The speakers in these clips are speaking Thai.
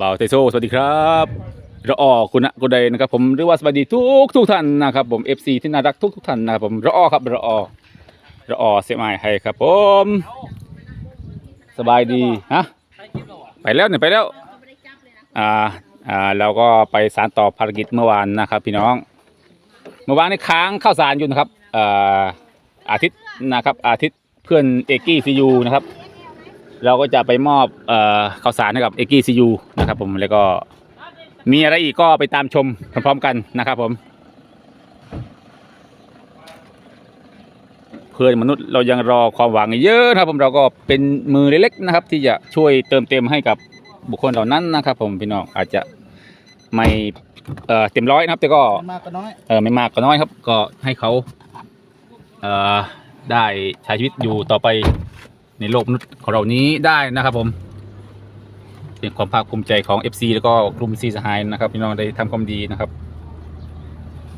บ่าวเตโซสวัสดีครับระออคุณนะกุณใดนะครับผมหรือว่าสวัสดีทุกทุกท่านนะครับผม FC ที่น่ารักทุกทุกท่านนะครับผมระออครับระออระออเสียมายให้ครับผม สบายดีฮะไปแล้วเนี่ยไปแล้วอ่าอ่าเราก็ไปสารต่อภารกิจเมื่อวานนะครับ พี่น้อง เมื่อวานนี้ค้างข้าวสารอยู่นะครับอ่าอาทิตย์นะครับ อาทิตย์เพื่อนเอกกี้ซียูนะครับ เราก็จะไปมอบเอ่อข้าวสารให้กับเอกกี้ซียูนะครับผมแล้วก็มีอะไรอีกก็ไปตามชมพร้อมๆกันนะครับผม เพื่อนมนุษย์เรายังรอความหวังอีกเยอะนะครับผมเราก็เป็นมือเล็กๆนะครับ ที่จะช่วยเติมเต็มให้กับบุคคลเหล่านั้นนะครับ ผมพี่น้องอาจจะไม่เอ่อเต็มร้อยนะครับ แต่ก็มากก็น้อยเออไม่มากก็น้อยครับ ก็ให้เขาเอ่อได้ใช้ชีวิตอยู่ต่อไป ในโลกมนุษย์ของเรานี้ได้นะครับผมเป็นความภาคภูมิใจของ FC แล้วก็กลุ่มซีสหายนะครับพี่น้องได้ทำความดีนะครับ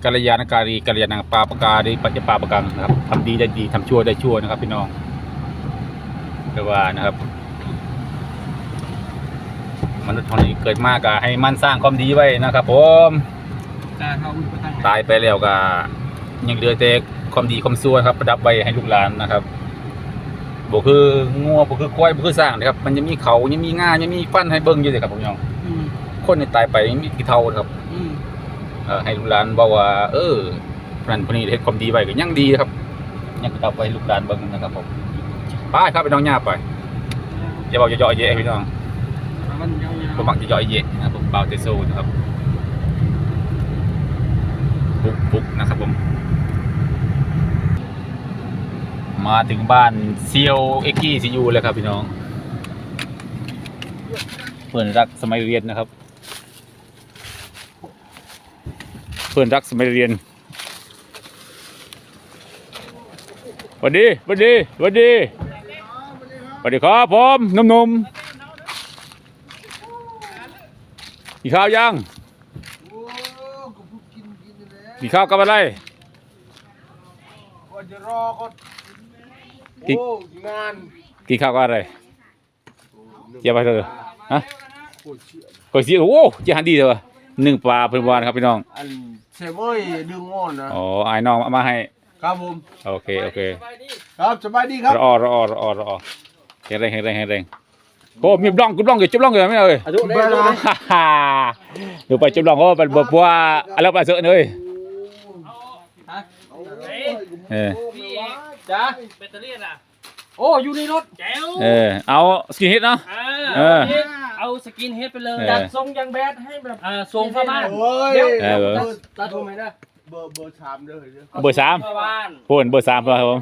กัลยาณการีกัลยาณปาปกาด้ปัจจปาปกังนะครับทำดีได้ดีทำชั่วได้ชั่วนะครับ พี่น้องเรียกว่านะครับมนุษย์ของนี้เกิดมากก็ให้มันสร้างความดีไว้นะครับผมตายไปแล้วก็ยังเหลือแต่ความดีความชั่วครับ ประดับไว้ให้ลูกหลานนะครับ บ่คืองัวบ่คือควายบ่คือสร้างนะครับ มันยังมีเขายังมีง่ายังมีฟันให้เบิ่งอยู่เลยครับผมน้องอืมคนนี่ตายไปยังมีกี่เท่านะครับอืมเอ่อให้ลูกหลานบอกว่า เออนั่นคนนี้เฮ็ดความดีไว้ก็ยังดีนะครับยังประดับไว้ให้ลูกหลานเบิ่งนะครับผมไปครับไปน้องย่าไปอย่าบอกอย่าเยาะเยะให้พี่น้องมันยาวๆผมมักจะย่อยเยะนะครับผมเบาเตโซนะครับปุ๊กปุ๊กนะครับผม มาถึงบ้านเซียวเอ็กกี้ซียูเลยครับพี่น้อง เพื่อนรักสมัยเรียนนะครับ เพื่อนรักสมัยเรียนสวัสดีสวัสดีสวัสดีสวัสดีครับผมหนุ่มๆกินข้าวยังกินข้าวกับอะไรก็จะรอก็ กิน โอ้งานกินข้าวกับอะไรเจียวไปเถอะฮะโคตรเชื่อก๋วยเตี๋ยวโอ้เจียวหันดีเลยวะหนึ่งปลาเพิ่นวานครับพี่น้องอันเซเว้ยดึงงอนนะอ๋อไอ้น้องเอามาให้ ครับผมโอเคโอเคครับสบายดีครับรอรอรอรอแข็งแรงแข็งแรงแข็งแรงโอ้มีบล้องกุบล้องอยู่จุบล้องอยู่ไหมเอ่ยอายุได้แล้วฮ่าฮ่าดูไปจุบล้องเขาเป็นบัวอะไรปลาเสือเลยเออ จ้าแบตเตอรี่อะโอ้อยู่ในรถแจ๋วเออเอาสกินฮิตเนาะ อ่าเออ เอาสกินเฮดไปเลยเออ จัดทรงยังแบดให้แบบอ่าทรงพ่อบ้าน โอ้ยเดี๋ยว เออเบอร์ตัดผมไหมนะเบอร์เบอร์สามเด้อเด้อเบอร์สามพ่อบ้านพูนเบอร์สามครับผม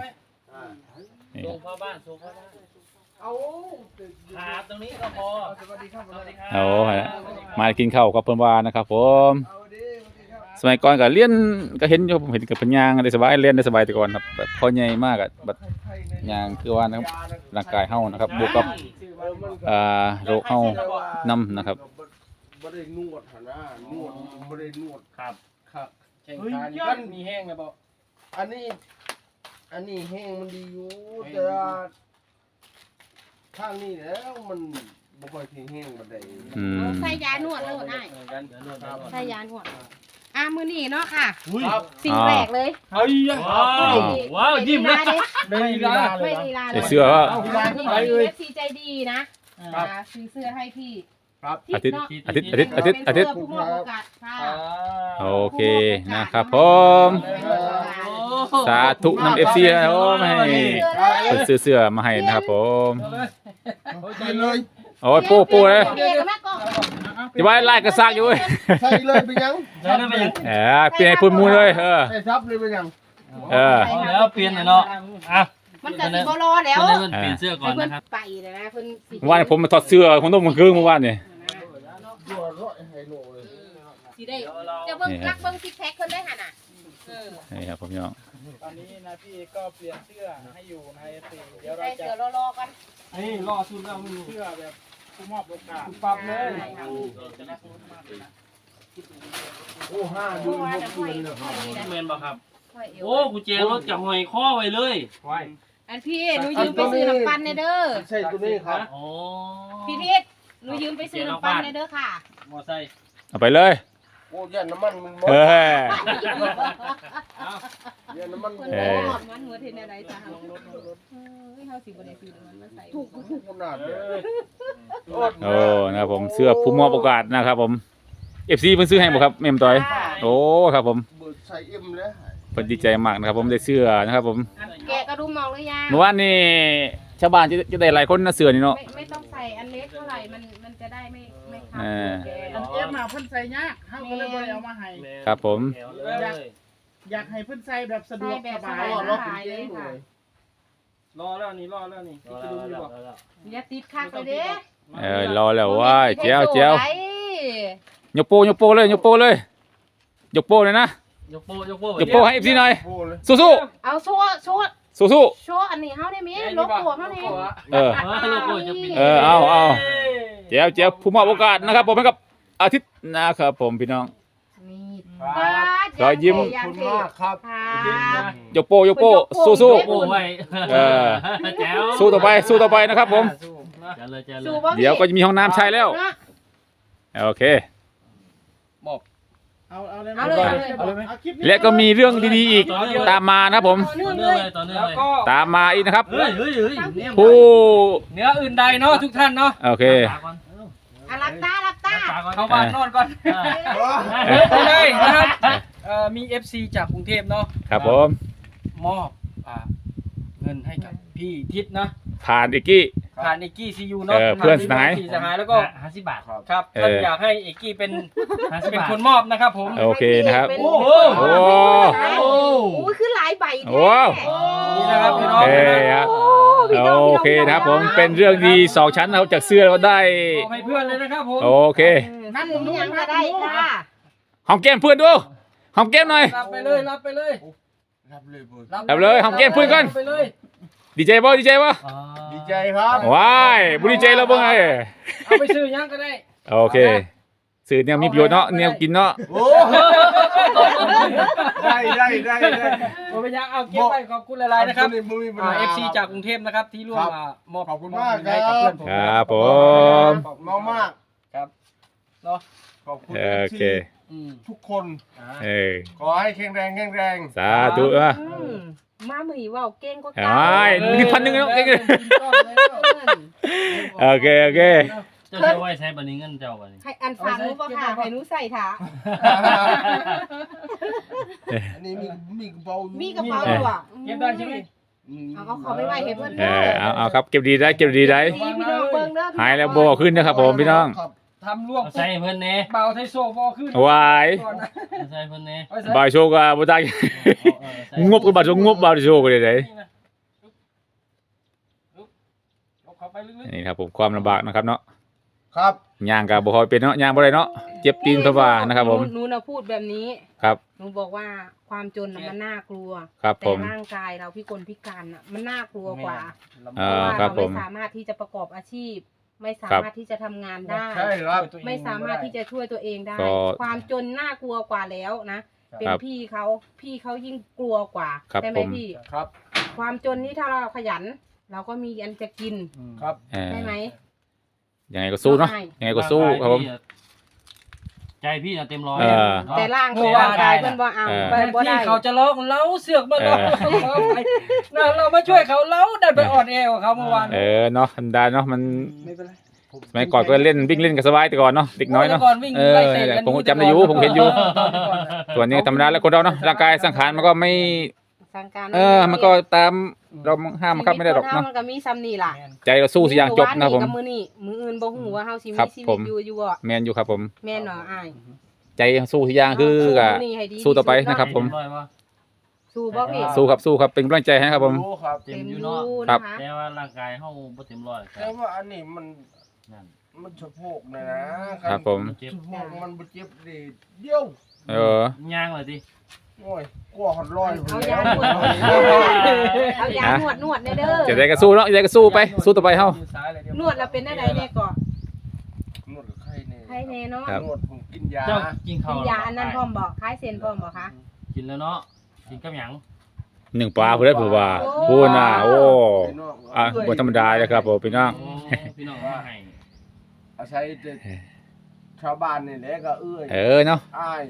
นี่ทรงพ่อบ้านทรงพ่อบ้านเอาขาตรงนี้ก็พอสวัสดีครับสวัสดีครับเอาฮะมากินข้าวกับเพิ่นวานะครับผม เอาดิ สวัสดีครับสมัยก่อนก็เรียนก็เห็นอยู่ผมเห็นกับเพิ่นย่างได้สบายเรียนได้สบายแต่ก่อนครับแบบพอใหญ่มากอะแบบย่างคือว่านะครับร่างกายเฮานะครับบวกกับอ่าโรคเฮานํนะครับบ่ได้นวดหั่นนะนวดบ่ได้นวดครับครับแข่งขานี่กันมีแห้งนะบอกอันนี้ อันนี้แห้งมันดีอยู่แต่ว่าข้างนี้แล้วมันบ่ค่อยแข็งแห้งบันไดอืมใส่ยานวดแล้วได้เหมือนกันเดี๋ยวนวดครับใส่ยานวด อะมือนี่เนาะค่ะครับสิ่งแรกเลยเฮ้ยว้าวว้าวยิ้มนะไม่ไม่ลีลาไม่ลีลาใส่เสื้อว่าพี่เอฟซีใจดีนะอ่าซื้อเสื้อให้พี่ครับอาทิตย์เนะอาทิตย์อาทิตย์อาทิตย์อาทิตย์เป็นเสื้อผู้มอบโอกาสค่ะโอเคนะครับผมสาธุนำ FC นะโอ้ไม่ให้เพิ่นซื้อเสื้อมาให้นะครับผมใส่เลยโอ้ยปูปูเลย จะไว้ไล่กระซากอยู่เว้ยใส่เลยเป็นยังแล้วได้ไปยังเออเปลี่ยนให้พุ่นมูเลยเออ ใส่ซับเลยเป็นยังเออแล้วเปลี่ยนหน่อยเนาะอะมันก็สิบ่รอแล้วตอนนี้มันเปลี่ยนเสื้อก่อนให้เพิ่นนะครับ ไปเลยนะเพิ่นสิเมื่อวานนผมมาถอดเสื้อผมต้องมาคืนเมื่อวานนี่ตัวร้อยไฮโลเลยสิได้เดี๋ยวเบิ่งรักเบิ่งซิกแพคเพิ่นได้หั่นน่ะเออนี่ครับผมพี่น้องตอนนี้นะพี่ก็เปลี่ยนเสื้อให้อยู่ในสีเดี๋ยวเราได้จะเดี๋ยวรอๆกันนี่รอสุดแล้วมึงเสื้อแบบ ผู้มอบโอกาสปรับเลยโอ้ห้าเดือนหกเดือนเลยครับเมนบ่ครับค่อยเอวโอ้กูเจรถกับหอยข้อไว้เลยไว้อันพี่หนูยืมไปซื้อน้ำปั่นในเด้อใช่ตัวนี้ครับโอ้พี่ทิศหนูยืมไปซื้อน้ำปั้นในเด้อค่ะมอไซค์เอาไปเลย โอ้ยยันน้ำมันมันหมดเฮ้ยยันน้ำมันคนเอเดีอยวมันหัวเทนอะไรจ้าเฮาเฮ้ยเฮาสิบ่ได้ซื้อน้ำมันมาใส่ถูกถูกขนาดเลยโอ้นะครับผมเสื้อผู้มอบโอกาสนะครับผม FC เพิ่นซื้อให้บ่ครับแม่มต้อยค่ะโอ้ครับผมเบิดใส่เอ็มแล้วเพิ่นดีใจมากนะครับผมได้เสื้อนะครับผมแกะกระดุมมองหรือยังเมื่อวานนี่ ชาวบ้านจะจะได้หลายคนนะเสื้อนี่เนาะ ไม่ไม่ต้องใส่อันเล็กเท่าไหร่มันมันจะได้ไม่ไม่ขาดเออ แกอันเอ็มมาเพิ่นใส่ยากเฮาก็เลยบ่ได้เอามาให้ ครับผมอยากอยากให้เพิ่นใส่แบบสะดใส่วกแบสบสบาบายยเนาะสบายเลยค่ะรอแล้วนี่รอแล้วนี่ที่จะดูอยู่บ่อย่าติดคักเลยเด้เออรอแล้วเว้ายแจ้วแจ้วได้ยกโป้ยกโป้เลยยกโป้เลยยกโป้เลยนะยกโป้ยกโป้ยกโป้ให้ FC หน่อยโอ้เลยสู้เอาโชว์โชว์ๆ สู้โชว์อันนี้เฮาได้มั้ยลบตัวเฮานี่ๆเออ เออโลโก้จะปิดเออเอาเอาแจ้วแจ้วผู้มอบโอกาสนะครับผมให้กับอาทิตย์นะครับผมพี่น้อง นี่รอยยิ้ม ขอบคุณมากครับค่ะยกโป้ยกโป้สู้สู้โป้ไว้เออ แจ๋วสู้ต่อไปสู้ต่อไปนะครับผมแจ๋วเลยแจ๋วเลสู้ยบ่ เดี๋ยวก็จะมีห้องน้ำใช้แล้วโอเค เอาเอาเลยเอาเลยเอาเลย เอาเลยไหม เอาคลิปนี้และก็มีเรื่องดีๆอีกตามมานะครับผม ต่อเนื่องต่อเลเนื่องย เลยต่อเนื่องแล้วเลยก็ตามมาอีกนะครับ เฮ้ยเฮ้ยเฮ้ยเนี่ยผู้ เหนืออื่นใดเนาะทุกท่านเนาะโอเค ตาก่อนอะรับตารับตาตาก่อนเข้าบ้านนอนก่อนเออไปเลยนะครับเอ่อมี FC จากกรุงเทพเนาะครับผม มอบอ่าเงินให้กับพี่ทิศนะผ่านอีกกี้ ผ่านเอกกี้ซียูเนาะเออเพื่อนสหายพี่สหายแล้วก็ห้าสิบบาทครับเออท่านอยากให้เอกกี้เป็นห้าสิบเป็นบาท คนมอบนะครับผม โอเคนะครับเป็นโอ้โห โอ้โอ้ยคือหลายใบแท้โอ้นี่นะครับพี่น้องโอเคครับ โอ้พี่น้งโอเคนะครับผมเป็นเรื่องดีสองชั้นนะครับจากเสื้อเราได้ มอบให้เพื่อนเลยนะครับผมโอเคนั่นนี่ยังก็ได้ค่ะหอมแก้มเพื่อนดูหอมแก้มหน่อย รับไปเลยรับไปเลยรับเลยเบิดรับเลยหอมแก้มเพื่อนก่อน รับไปเลย ดีใจป่ะดีใจป่ะอ๋อดีใจครับว้ายบุดีใจแล้วบ้างไงเอาไปซื้อยังก็ได้ โอเคสื่อเนี่ยมีประโยชน์เนาะเนี่ยกินเนาะโอ้ได้ได้ได้ได้ผมไปยังเอาเก็บไว้ขอบคุณหลายๆนะครับขอณมีปัญอ่าหาเอฟซีจากกรุงเทพนะครับที่ร่วมครับมามอบขอบคุณมากให้กับครับเพื่อนผมครับผมขอบคุณมากครับเนาะขอบคุณโอเคอืมทุกคนอ่าเออขอให้แข็งแรงแข็งแรง สาธุอะอื มมามือเว่าเก่งกว่าไอ้ยมีพันหนึ่งเนาะเก่งเลย โอเคโอเค เจ้าเชื่อไว้ใช้บันนี้เงินเจ้าบันนี้ให้อันฟังรู้ป่ะค่ะให้หนูใส่ถาอันนี้มีมีกระเป๋าอยู่มีกระเป๋าอยู่อะเก็บได้ใช่ไหมอืมเอาเขาเขาไม่ไหวให้เพื่อนเออเอาเอาครับเก็บดีได้เก็บดีได้ดีพี่น้องเบิ่งเด้อหายแล้วโบขึ้นนะครับผมพี่น้อง ครับ ทำล่วงเอาใส่เพิ่นเน่เบาไทยโซบอขึ้นวาย ก่อนนะเอาใส่เพิ่นเน่เอาใส่บายโชกาบุตายเอาเออใส่งบกับบาทงบบาทโชกเลยไหนนี่นะลุกลุกเข้าไปลึกนี่ครับผมความลำบากนะครับเนาะครับย่างกับบ่คอยเป็นเนาะย่างบ่ได้เนาะเจ็บตีนเพราะว่านะครับผม หหนูน่ะพูดแบบนี้ครับ หนูบอกว่าความจนน่ะมันน่ากลัว ครับผแต่ม ร่างกายเราพิกลพิการน่ะมันน่ากลัวกว่าเอเพราะว่าอครัเราบผไม่ม สามารถที่จะประกอบอาชีพ ไม่สาครับมารถที่จะทำงานได้ ใช่ครับ ไม่สามารถที่จะช่วยตัวเองได้ ก็ความจนน่ากลัวกว่าแล้วนะเป็นครับพี่เขาพี่เขายิ่งกลัวกว่าครับใช่ไหมผม พี่ ครับความจนนี่ถ้าเราขยัน เราก็มีอันจะกินครับ เออใช่ไหม ยังไงก็สู้เนาะยังไงก็สู้ครับผม ใจพี่น่ะเต็มร้อยเออ แต่ร่างแต่ร่างกายเพิ่นบ่เอาเออเพิ่นบ่ที่ได้ เขาจะร้องเล้าเสือกมาร้องเออเขาไปนะเรามาช่วยเขาเล้าได้ไปอ่อนแอกับเขาเมื่อวานเออเนาะธรรมดาเนาะมันไม่เป็นไร สมัยก่อนก็เล่นวิ่งเล่นกันสบายแต่ก่อนเนาะเด็กน้อยเนาะมื่ก่อนวิ่งเออไล่เตะนี่แหละกันผมก็จำได้อยู่ผมเห็นอยู่ส่วนนี้ธรรมดาแล้วคนเราเนาะร่างกายสังขารมันก็ไม่ สังการเออ มันก็ตามเราห้ามมันครับไม่ได้หรอกชีวิตเนาะคนเฮามันก็มีซ้ำนี่ล่ะใจเราสู้สิอย่างจบนะครับผมมื้อวากับมื้อนี้มื้ออื่นบ่ฮู้ว่าเฮาสิครัมีบชีผวิตมอยู่อยู่บ่แมนอยู่ครับผมแม่นเนาะอ้ายใจสู้สิอย่างคือก็สู้มื้อนี้ให้ดีสู้ต่อไปนะครับ ผมเต็ร้อยวะสู้บ่พี่สู้ครับสู้ครับเป็นกำลังใจให้ครับผมรู้ครับเต็เต็มมออยู่ยู่เนาะครับนะคะแต่ว่าร่างกายเฮาบ่เต็มร้อยคแต่รับว่าอันนี้มัน นั่นมันสะโพกนะนะครับผมเจ็บสะโพกมันบ่เจ็บดีเดียวเออ ย่างเลยสิโอ้ยกลัวหอดลอยเอาแล้ยาวนวดเอายานวดนวดแน่เด้อจะได้ก็สู้เนาะจะได้ก็สู้ไป สู้ต่อไปเฮานวดแล้วเป็นได้ใดแน่ก็นวดกับไข้เนี่ยไข้แน่เนาะครับ นวดผมกินยาเจ้ากินข้ากิวนยาอันนั้นพร้อมบ่คล้ายเซนพร้อมบ่คะกินแล้วเนาะกินกับหยังหนึ่งปลาเพื่อนผมว่าพูดน่ะโอ้อะบนธรรมดาเลยครับผมพี่น้อง โอ้พี่น้องว่าให้ ออาศัยแต่ชาวบ้านนี่แหละก็เอื้อยเออเนาะอ้าย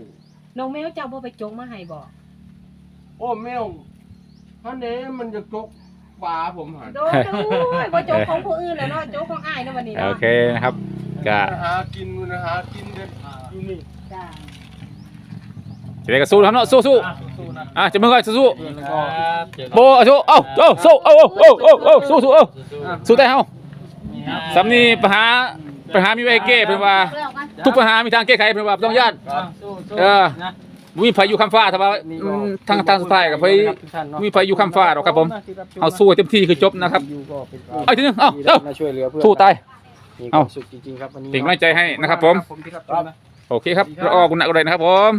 น้องแมวเจ้าบ่ไปจงมาให้บ่โอ้แมวฮันนี้มันจะกกปลาผมหันโดนด้วยบ่จงของผู้อื่นแล้วเนาะจงของอ้ายเนาะวันนี้โอเนาะเคนะครับ ก็ หากินนะหากินกันอยู่นี่จ้าจะได้ก็สู้นะครับเนาะสู้สู้สู้นะอะจะมือก่อนสู้แล้วก็ๆโบเอาสู้เอาเอาสู้เอาเอาเอาเอาเอาสู้สู้เอาสู้ได้เฮาสำนีปัญหา ปัญหามีไว้แก้เพิ่นว่า ทุกปัญหามีทางแก้ไขเพิ่นว่าบ่ต้องย่านสู้สู้เออ นะมีไผอยู่คำฟ้าถ้าว่าอืมทางทางสุดท้ายก็ไผมีไผอยู่คำฟ้าหรอกครับผม เอาสู้ให้เต็มที่คือจบนะครับอยู่ก็เป็นเอาอีกทีหนึงเอาเอามาช่วยเหลือเพื่อนสู้ตาย มีคเอาวามสุขจริงๆครับวันนี้ เป็นกำลังใจให้นะครับผมผมที่ครับโอเคครับรออคุณนักอะไรนะครับผม